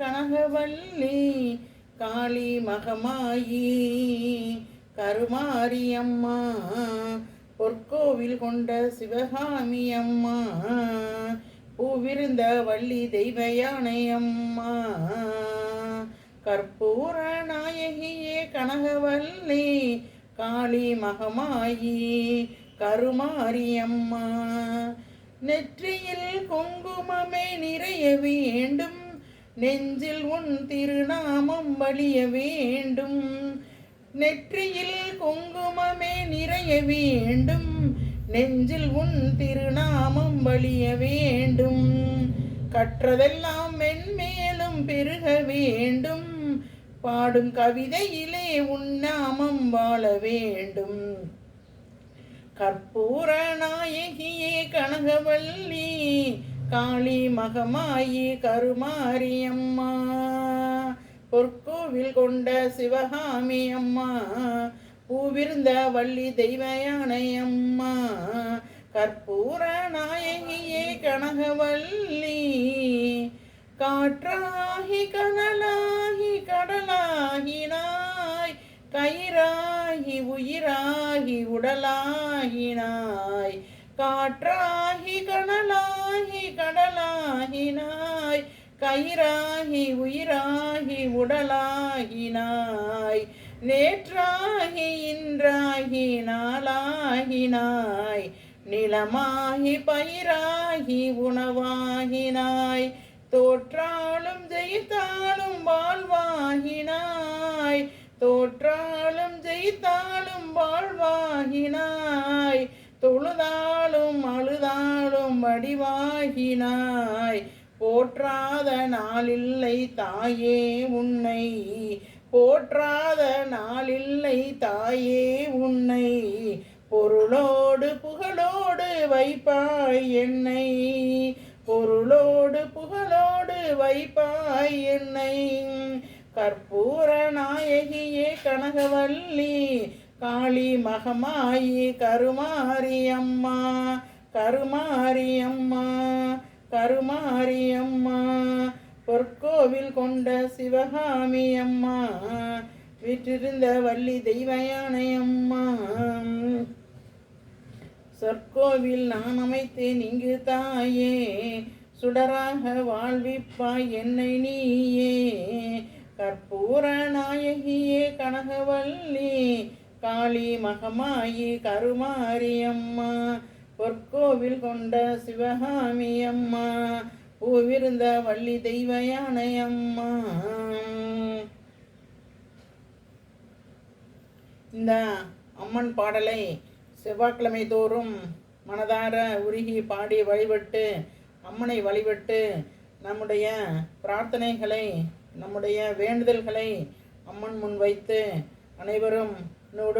கனகவல்லி காளி மகமாயி கருமாரியம்மா பொற்கோவில் கொண்ட சிவகாமி அம்மா பூவிருந்த வள்ளி தெய்வ யானை அம்மா கற்பூர நாயகியே கனகவல்லி காளி மகமாயி கருமாரியம்மா. நெற்றியில் குங்குமமே நிறைய வேண்டும் நெஞ்சில் உன் திருநாமம் வழிய வேண்டும். நெற்றியில் குங்குமமே நிறைய வேண்டும். நெஞ்சில் உன் திருநாமம் வழிய வேண்டும். கற்றதெல்லாம் மென்மேலும் பெருக வேண்டும். பாடும் கவிதையிலே உன்னாமம் வாழ வேண்டும். கற்பூர நாயகியே கனகவல்லி காளி மகமாயி கருமாரியம்மா. பொற்கோவில் கொண்ட சிவகாமி அம்மா பூவிருந்த வள்ளி தெய்வயானையம்மா. அம்மா கற்பூர நாயகியே கனகவல்லி. காற்றாகி கனலாகி கடலாகினாய். கயிறாகி உயிராகி உடலாகினாய். காற்றாகி கடலாகி கடலாகினாய் கயிறாகி உயிராகி உடலாகினாய். நேற்றாகி இன்றாகி நாளாகினாய். நிலமாகி பயிராகி உணவாகினாய். தோற்றாலும் ஜெயித்தாலும் வாழ்வாகினாய். தோற்றாலும் ஜெயித்தாலும் வாழ்வாகினாய். தொழுதா வடிவாகினாய் போற்றாத நாளில்லை தாயே உன்னை. போற்றாத நாளில்லை தாயே உன்னை. பொருளோடு புகழோடு வைப்பாய் என்னை. பொருளோடு புகழோடு வைப்பாய் என்னை. கற்பூர நாயகியே கனகவல்லி. காளி மகமாயி கருமாரியம்மா கருமாரியம்மா கருமாரியம்மா பொற்கோவில் கொண்ட சிவகாமி அம்மா வீற்றிருந்த வள்ளி தெய்வ அம்மா சொற்கோவில் நான் அமைத்தேன் இங்கு தாயே சுடராக வாழ்விப்பாய் என்னை நீயே. கற்பூர நாயகியே கனகவல்லி காளி மகமாயி கருமாரியம்மா. பொற்கோவில் கொண்ட சிவகாமி அம்மா பூவிருந்த வள்ளி தெய்வ யானை அம்மா. இந்த அம்மன் பாடலை செவ்வாய்க்கிழமை தோறும் மனதார உருகி பாடி வழிபட்டு அம்மனை வழிபட்டு நம்முடைய பிரார்த்தனைகளை நம்முடைய வேண்டுதல்களை அம்மன் முன் வைத்து அனைவரும் நோடு